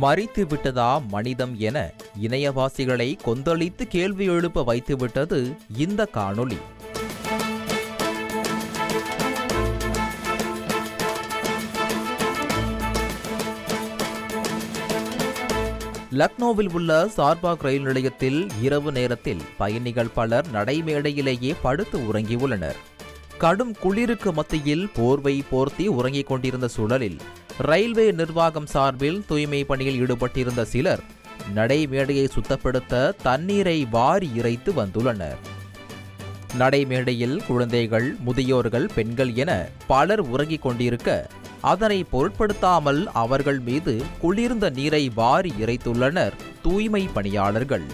மறித்து விட்டதா மனிதம் என இணையவாசிகளை கொந்தளித்து கேள்வி எழுப்ப வைத்துவிட்டது இந்த காணொளி. லக்னோவில் உள்ள சார்பாக் ரயில் நிலையத்தில் இரவு நேரத்தில் பயணிகள் பலர் நடைமேடையிலேயே படுத்து உறங்கியுள்ளனர். கடும் குளிருக்கு மத்தியில் போர்வை போர்த்தி உறங்கிக் கொண்டிருந்த சூழலில் ரயில்வே நிர்வாகம் சார்பில் தூய்மை பணியில் ஈடுபட்டிருந்த சிலர் நடைமேடையை சுத்தப்படுத்த தண்ணீரை வாரி இறைத்து வந்துள்ளனர். நடைமேடையில் குழந்தைகள் முதியோர்கள் பெண்கள் என பலர் உறங்கிக் கொண்டிருக்க அதனை பொருட்படுத்தாமல் அவர்கள் மீது குளிர்ந்த நீரை வாரி இறைத்துள்ளனர் தூய்மை பணியாளர்கள்.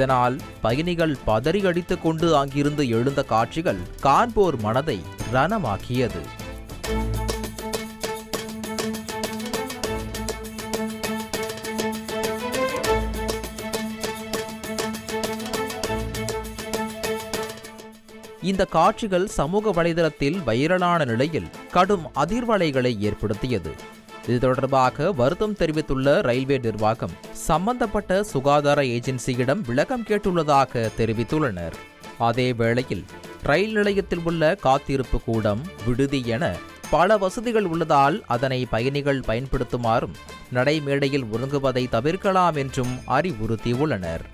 இதனால் பயணிகள் பதறி அடித்துக் கொண்டு அங்கிருந்து எழுந்த காட்சிகள் கான்போர் மனதை ரணமாக்கியது. இந்த காட்சிகள் சமூக வலைதளத்தில் வைரலான நிலையில் கடும் அதிர்வலைகளை ஏற்படுத்தியது. இது தொடர்பாக வருத்தம் தெரிவித்துள்ள ரயில்வே நிர்வாகம் சம்பந்தப்பட்ட சுகாதார ஏஜென்சியிடம் விளக்கம் கேட்டுள்ளதாக தெரிவித்துள்ளனர். அதே வேளையில் ரயில் நிலையத்தில் உள்ள காத்திருப்பு கூடம் விடுதி என பல வசதிகள் உள்ளதால் அதனை பயணிகள் பயன்படுத்துமாறும் நடைமேடையில் உறங்குவதை தவிர்க்கலாம் என்றும் அறிவுறுத்தியுள்ளனர்.